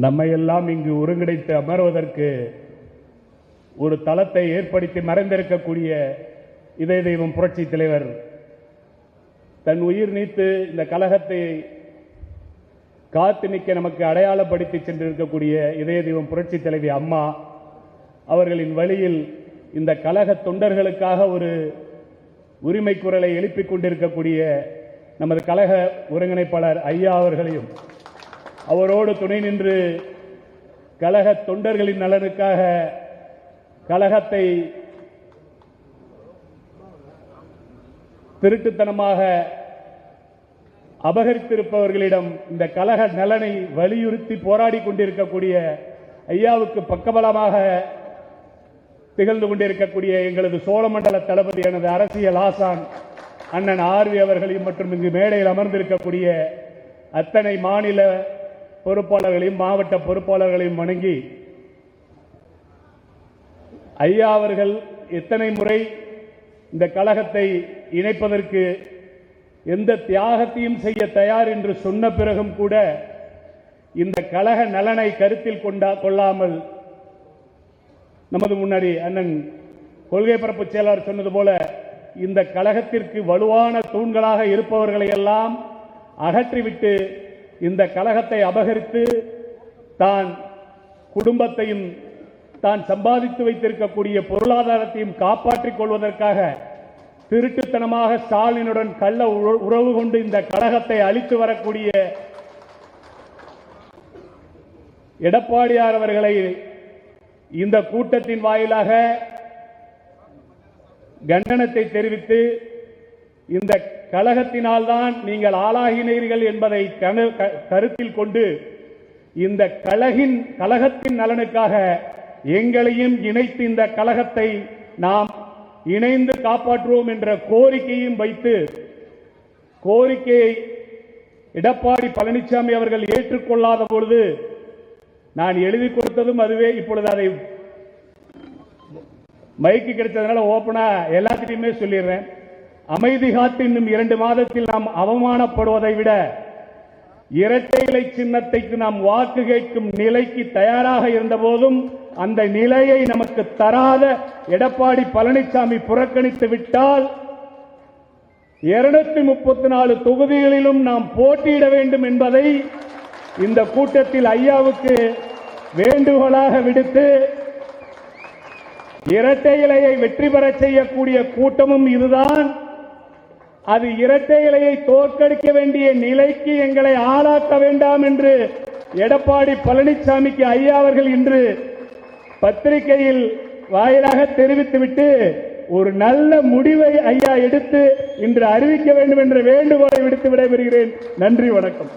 நம்மையெல்லாம் இங்கு ஒருங்கிணைத்து அமர்வதற்கு ஒரு தளத்தை ஏற்படுத்தி மறைந்திருக்கக்கூடிய இதய தெய்வம் புரட்சி தலைவர் தன் உயிர் நீத்து இந்த கழகத்தை காத்து நிற்க நமக்கு அடையாளப்படுத்தி சென்றிருக்கக்கூடிய இதய தெய்வம் புரட்சி தலைவி அம்மா அவர்களின் வழியில் இந்த கழக தொண்டர்களுக்காக ஒரு உரிமை குரலை எழுப்பிக் கொண்டிருக்கக்கூடிய நமது கழக ஒருங்கிணைப்பாளர் ஐயா அவர்களையும் அவரோடு துணை நின்று கழக தொண்டர்களின் நலனுக்காக கழகத்தை திருட்டுத்தனமாக அபகரித்திருப்பவர்களிடம் இந்த கழக நலனை வலியுறுத்தி போராடி கொண்டிருக்கக்கூடிய ஐயாவுக்கு பக்கபலமாக திகழ்ந்து கொண்டிருக்கக்கூடிய எங்களது சோழமண்டல தளபதி எனது அரசியல் ஆசான் அண்ணன் ஆர்வி அவர்களையும் மற்றும் இங்கு மேடையில் அமர்ந்திருக்கக்கூடிய அத்தனை மாநில பொறுப்பாளர்களையும் மாவட்ட பொறுப்பாளர்களையும் வணங்கி ஐயா அவர்கள் எத்தனை முறை இந்த கழகத்தை இணைப்பதற்கு எந்த தியாகத்தையும் செய்ய தயார் என்று சொன்ன பிறகும் கூட இந்த கழக நலனை கருத்தில் கொண்டா கொள்ளாமல் நமது முன்னாடி அண்ணன் கொள்கை பரப்பு செயலாளர் சொன்னது போல இந்த கழகத்திற்கு வலுவான தூண்களாக இருப்பவர்களை எல்லாம் அகற்றிவிட்டு இந்த கழகத்தை அபகரித்து தான் குடும்பத்தையும் தான் சம்பாதித்து வைத்திருக்கக்கூடிய பொருளாதாரத்தையும் காப்பாற்றிக் கொள்வதற்காக திருட்டுத்தனமாக ஸ்டாலினுடன் கள்ள உறவு கொண்டு இந்த கழகத்தை அழித்து வரக்கூடிய எடப்பாடியார் அவர்களை இந்த கூட்டத்தின் வாயிலாக கண்டனத்தை தெரிவித்து இந்த கழகத்தினால்தான் நீங்கள் ஆளாகினீர்கள் என்பதை க- கருத்தில் கொண்டு இந்த கழகின் கழகத்தின் நலனுக்காக எங்களையும் இணைத்து இந்த கழகத்தை நாம் இணைந்து காப்பாற்றுவோம் என்ற கோரிக்கையும் வைத்து கோரிக்கையை எடப்பாடி பழனிசாமி அவர்கள் ஏற்றுக்கொள்ளாத பொழுது நான் எழுதி கொடுத்ததும் அதுவே இப்பொழுது அதை மைக்கு கிடைச்சதுனால ஓப்பனா எல்லாத்திட்டையுமே சொல்லிடுறேன். அமைதி காத்து இன்னும் இரண்டு மாதத்தில் நாம் அவமானப்படுவதை விட இரட்டை இலை சின்னத்தைக்கு நாம் வாக்கு கேட்கும் நிலைக்கு தயாராக இருந்த போதும் அந்த நிலையை நமக்கு தராத எடப்பாடி பழனிசாமி புறக்கணித்து விட்டால் இருநூத்தி முப்பத்தி நாலு தொகுதிகளிலும் நாம் போட்டியிட வேண்டும் என்பதை இந்த கூட்டத்தில் ஐயாவுக்கு வேண்டுகோளாக விடுத்து இரட்டை இலையை வெற்றி பெறச் செய்யக்கூடிய கூட்டமும் இதுதான். அது இரட்டை இலையை தோற்கடிக்க வேண்டிய நிலைக்கு எங்களை ஆளாக்க வேண்டாம் என்று எடப்பாடி பழனிசாமிக்கு ஐயா அவர்கள் இன்று பத்திரிகையில் வாயிலாக தெரிவித்துவிட்டு ஒரு நல்ல முடிவை ஐயா எடுத்து இன்று அறிவிக்க வேண்டும் என்ற வேண்டுகோளை விடுத்து விடைபெறுகிறேன். நன்றி வணக்கம்.